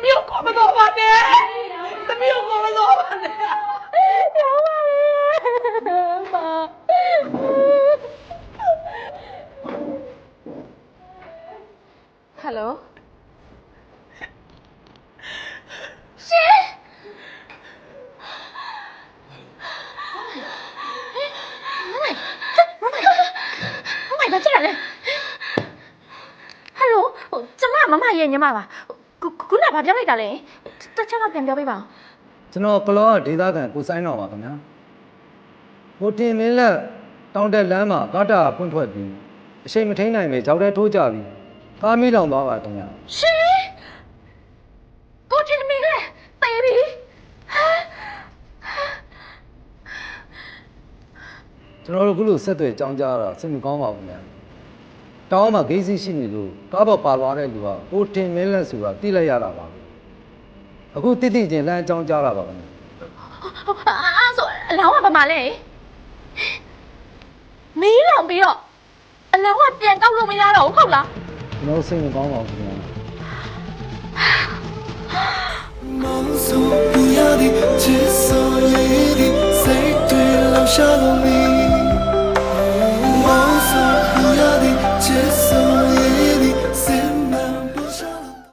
သမီးကိုခေါ်မတော့ပါနဲ့သမီးကိုခေါ်မတော့ပါနဲ့ရောပါပြီမဟယ်လိုရှင်မမိုင်မမိုင်မမိုင်ဘာဖြစ်ရလဲဟယ်လိုဟိုကျမမမရဲ့ညီမပါ ခုခုနကဘာပြောလိုက်တာလဲတစ်ချက်တော့ပြန်ပြောပေးပါဦးကျွန်တော်ကလောကဒေသခံကိုဆိုင်တော်ပါခင်ဗျာဟိုတင်မင်းလက်တောင်းတက်လမ်းမှာကားတာဖွင့်ထွက်ပြီးအချိန်မထိန်နိုင်ပဲကြောက်တဲ့ထိုးကြပြီးကားမီးလောင်သွားပါခင်ဗျာရှင်ကိုတင်မင်းလေတေးပြီဟမ်ကျွန်တော်တို့ခုလိုဆက်သွယ်ကြောင်းကြတာစိတ်မကောင်းပါဘူးခင်ဗျာ တောင်းမှာဂိတ်စီရှိနေလို့ကားပေါ်ပါသွားတဲ့လူကဟိုတင်မင်းလက်ဆိုတာတိလိုက်ရတာပါအခုတိတိချင်းလမ်းအကြောင်းကြားတာပါခင်ဗျာ အဲ့ဆိုအလောင်းကဘာမှလဲမီးလောင်ပြီးတော့အလောင်းကပြန်ကောက်လို့မရတော့ဘူးဟုတ်လား ကျွန်တော်စိတ်မကောင်းပါဘူးခင်ဗျာ 梦送不要的，只所夜的，谁对留下了你。